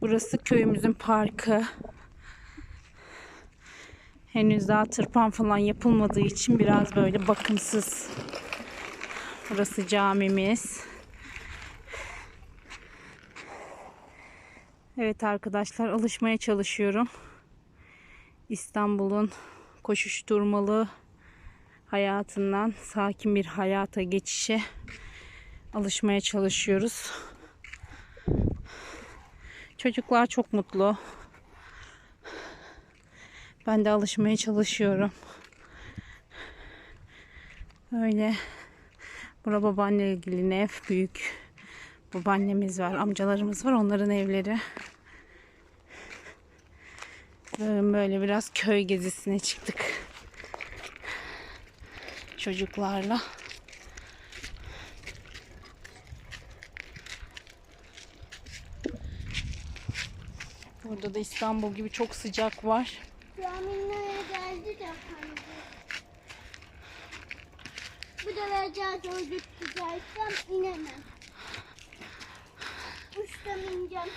Burası köyümüzün parkı. Henüz daha tırpan falan yapılmadığı için biraz böyle bakımsız. Burası camimiz. Evet arkadaşlar alışmaya çalışıyorum. İstanbul'un koşuşturmalı hayatından sakin bir hayata geçişe alışmaya çalışıyoruz. Çocuklar çok mutlu. Ben de alışmaya çalışıyorum. Öyle. Bura babaanne ilgili ev. Büyük babaannemiz var, amcalarımız var. Onların evleri. Böyle, böyle biraz köy gezisine çıktık. Çocuklarla. Burada da İstanbul gibi çok sıcak var. Caminin geldi de hangi. Bu da vereceğiz öldük güzelsem inemem. Uçtan ineceğim.